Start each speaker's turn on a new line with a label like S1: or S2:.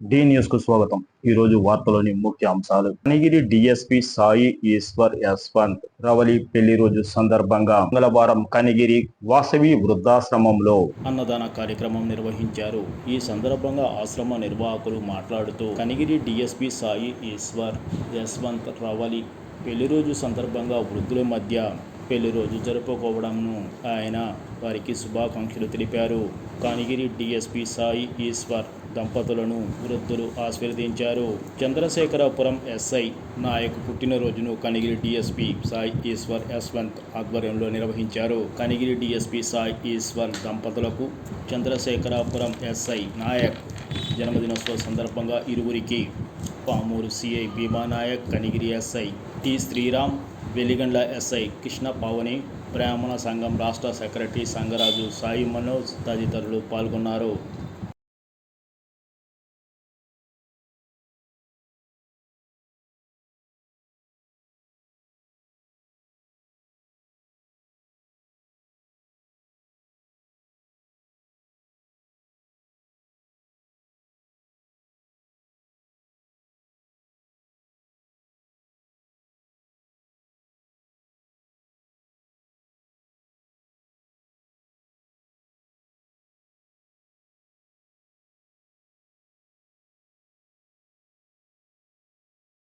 S1: D న్యూస్కు స్వాగతం. ఈ రోజు వార్తలోని ముఖ్య అంశాలు. కనిగిరి డిఎస్పి సాయి ఈశ్వర్ యశ్వంత్ రవలి పెళ్ళి రోజు సందర్భంగా మంగళవారం కనిగిరి వాసవి వృద్ధాశ్రమంలో
S2: అన్నదాన కార్యక్రమం నిర్వహించారు. ఈ సందర్భంగా ఆశ్రమ నిర్వాహకులు మాట్లాడుతూ కనిగిరి డిఎస్పి సాయి ఈశ్వర్ యశ్వంత్ రవలి పెళ్ళి రోజు సందర్భంగా వృద్ధుల మధ్య పెళ్ళి రోజు జరుపుకోవడంను ఆయన వారికి శుభాకాంక్షలు తెలిపారు. కానిగిరి డిఎస్పి సాయి ఈశ్వర్ దంపతులను వృద్ధులు ఆశీర్వదించారు. చంద్రశేఖరపురం ఎస్ఐ నాయక్ పుట్టినరోజును కనిగిరి డిఎస్పి సాయి ఈశ్వర్ యశ్వంత్ ఆధ్వర్యంలో నిర్వహించారు. కనిగిరి డిఎస్పి సాయి ఈశ్వర్ దంపతులకు చంద్రశేఖరపురం ఎస్ఐ నాయక్ జన్మదినోత్సవ సందర్భంగా ఇరువురికి Pamuru CI Bhimanayak Kanigiri SI T Sriram Veligandla SI Krishna Pavani బ్రాహ్మణ సంఘం రాష్ట్ర సెక్రటరీ సంగరాజు సాయి మనోజ్ తదితరులు పాల్గొన్నారు.